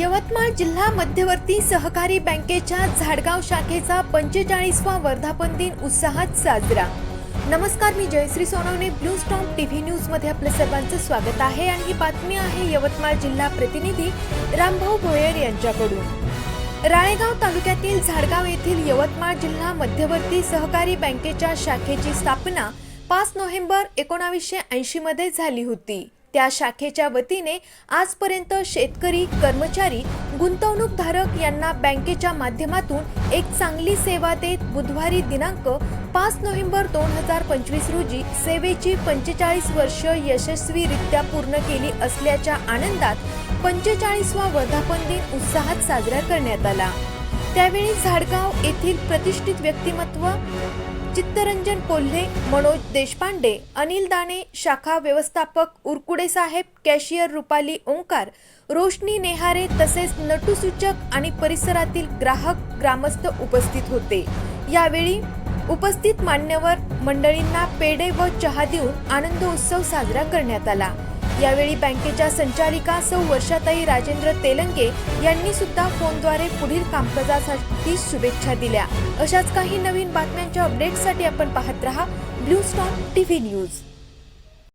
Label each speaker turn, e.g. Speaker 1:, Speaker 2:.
Speaker 1: यवतमाळ जिल्हा मध्यवर्ती सहकारी बँकेच्या झाडगाव शाखेचा पंचेचाळीसवा वर्धापन दिन उत्साहात साजरा. नमस्कार मी Jayashree Sonawane blue storm TV न्यूजमध्ये आपलं सर्वांचं स्वागत आहे आणि ही बातमी आहे यवतमाळ जिल्हा प्रतिनिधी रामभाऊ भोयर यांच्याकडून. राळेगाव तालुक्यातील झाडगाव येथील यवतमाळ जिल्हा मध्यवर्ती सहकारी बँकेच्या शाखेची स्थापना पाच नोव्हेंबर एकोणावीसशे ऐंशी मध्ये झाली होती. त्या शाखेच्या वतीने आजपर्यंत शेतकरी कर्मचारी गुंतवणूकधारक यांना बँकेच्या माध्यमातून एक चांगली सेवा देत बुधवारी दिनांक पाच नोव्हेंबर दोन हजार पंचवीस रोजी सेवेची पंचेचाळीस वर्ष यशस्वीरित्या पूर्ण केली असल्याच्या आनंदात पंचेचाळीसवा वर्धापन दिन उत्साहात साजरा करण्यात आला. त्यावेळी झाडगाव येथील प्रतिष्ठित व्यक्तिमत्व चित्तरंजन कोल्हे मनोज देशपांडे अनिल दाणे शाखा व्यवस्थापक उरकुडे साहेब कॅशियर रुपाली ओंकार रोशनी नेहारे तसेच नटूसूचक आणि परिसरातील ग्राहक ग्रामस्थ उपस्थित होते. यावेळी उपस्थित मान्यवर मंडळींना पेढे व चहा देऊन आनंदोत्सव साजरा करण्यात आला. यावेळी बँकेच्या संचालिका सौ वर्षाताई राजेंद्र तेलंगे यांनी सुद्धा फोनद्वारे पुढील कामकाजासाठी शुभेच्छा दिल्या. अशाच काही नवीन बातम्यांच्या अपडेट्ससाठी आपण पाहत रहा. Blue stone TV news